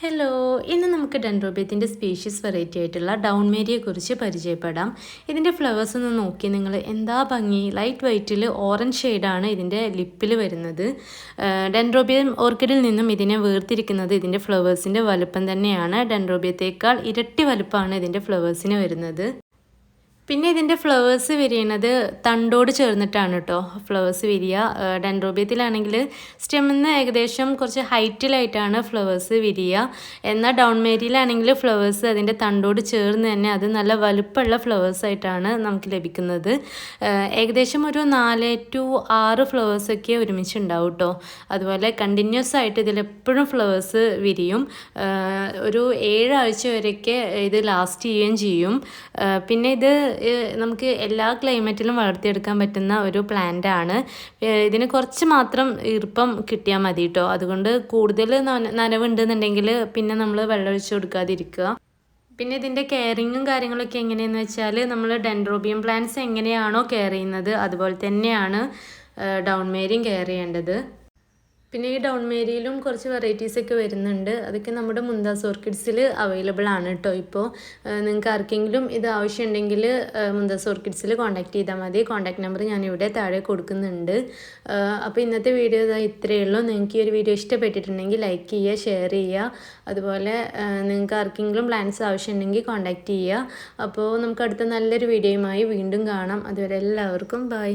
Hello ഇന്ന് നമുക്ക് ഡെൻഡ്രോബിയത്തിന്റെ സ്പീഷീസ് വെറൈറ്റി ആയിട്ടുള്ള ഡൗൺ മേരിയെ കുറിച്ച് പരിചയപ്പെടാം. ഇതിന്റെ ഫ്ലവേഴ്സ് ഒന്ന് നോക്കി നിങ്ങൾ എന്താ ഭംഗി? ലൈറ്റ് വൈറ്റിൽ ഓറഞ്ച് ഷെയ്ഡാണ് ഇതിന്റെ ലിപ്പിൽ വരുന്നത്. ഡെൻഡ്രോബിയം ഓർക്കിഡിൽ നിന്നും ഇതിനെ വേർതിരിക്കുന്നത് ഇതിന്റെ ഫ്ലവേഴ്സിന്റെ വലുപ്പം തന്നെയാണ്. ഡെൻഡ്രോബിയത്തേക്കാൾ ഇരട്ടി വലുപ്പമാണ് ഇതിന്റെ ഫ്ലവേഴ്സിന് വരുന്നത്. പിന്നെ ഇതിന്റെ ഫ്ലവേഴ്സ് വിരിയണത് തണ്ടോട് ചേർന്നിട്ടാണ് കേട്ടോ ഫ്ലവേഴ്സ് വിരിയ. ഡെൻഡ്രോബിയത്തിലാണെങ്കിൽ സ്റ്റെമ്മിൽ നിന്ന് ഏകദേശം കുറച്ച് ഹൈറ്റിലായിട്ടാണ് ഫ്ലവേഴ്സ് വിരിയ. എന്നാൽ ഡൗൺ മേരിയിലാണെങ്കിൽ ഫ്ലവേഴ്സ് അതിന്റെ തണ്ടോട് ചേർന്ന് തന്നെ അത് നല്ല വലുപ്പമുള്ള ഫ്ലവേഴ്സ് ആയിട്ടാണ് നമുക്ക് ലഭിക്കുന്നത്. ഏകദേശം ഒരു നാല് ടു ആറ് ഫ്ലവേഴ്സൊക്കെ ഒരുമിച്ച് ഉണ്ടാവും കേട്ടോ അതുപോലെ കണ്ടിന്യൂസ് ആയിട്ട് ഇതിലെപ്പോഴും ഫ്ലവേഴ്സ് വിരിയും. ഒരു ഏഴാഴ്ച വരെയൊക്കെ ഇത് ലാസ്റ്റ് ചെയ്യുകയും ചെയ്യും. പിന്നെ ഇത് നമുക്ക് എല്ലാ ക്ലൈമറ്റിലും വളർത്തിയെടുക്കാൻ പറ്റുന്ന ഒരു പ്ലാന്റ് ആണ്. ഇതിന് കുറച്ച് മാത്രം ഈർപ്പം കിട്ടിയാൽ മതി കേട്ടോ അതുകൊണ്ട് കൂടുതൽ നനവുണ്ടെന്നുണ്ടെങ്കിൽ പിന്നെ നമ്മൾ വെള്ളമൊഴിച്ച് കൊടുക്കാതിരിക്കുക. പിന്നെ ഇതിന്റെ കെയറിങ്ങും കാര്യങ്ങളൊക്കെ എങ്ങനെയെന്ന് വെച്ചാൽ നമ്മൾ ഡെൻഡ്രോബിയം പ്ലാന്റ്സ് എങ്ങനെയാണോ കെയർ ചെയ്യുന്നത് അതുപോലെ തന്നെയാണ് ഡൗൺ മേരിയും കെയർ ചെയ്യേണ്ടത്. പിന്നെ ഈ ഡൗൺ മേരിയിലും കുറച്ച് വെറൈറ്റീസ് ഒക്കെ വരുന്നുണ്ട്. അതൊക്കെ നമ്മുടെ മുന്താസ് ഓർക്കിഡ്സിൽ അവൈലബിൾ ആണ് കേട്ടോ ഇപ്പോൾ നിങ്ങൾക്ക് ആർക്കെങ്കിലും ഇത് ആവശ്യമുണ്ടെങ്കിൽ മുന്താസ് ഓർക്കിഡ്സിൽ കോൺടാക്ട് ചെയ്താൽ മതി. കോൺടാക്ട് നമ്പർ ഞാൻ ഇവിടെ താഴെ കൊടുക്കുന്നുണ്ട്. അപ്പോൾ ഇന്നത്തെ വീഡിയോ ഇതാ ഇത്രയേ ഉള്ളൂ. നിങ്ങൾക്ക് ഈ ഒരു വീഡിയോ ഇഷ്ടപ്പെട്ടിട്ടുണ്ടെങ്കിൽ ലൈക്ക് ചെയ്യുക ഷെയർ ചെയ്യുക. അതുപോലെ നിങ്ങൾക്ക് ആർക്കെങ്കിലും പ്ലാൻസ് ആവശ്യമുണ്ടെങ്കിൽ കോൺടാക്ട് ചെയ്യുക. അപ്പോൾ നമുക്ക് അടുത്ത നല്ലൊരു വീഡിയോയുമായി വീണ്ടും കാണാം. അതുവരെ എല്ലാവർക്കും ബൈ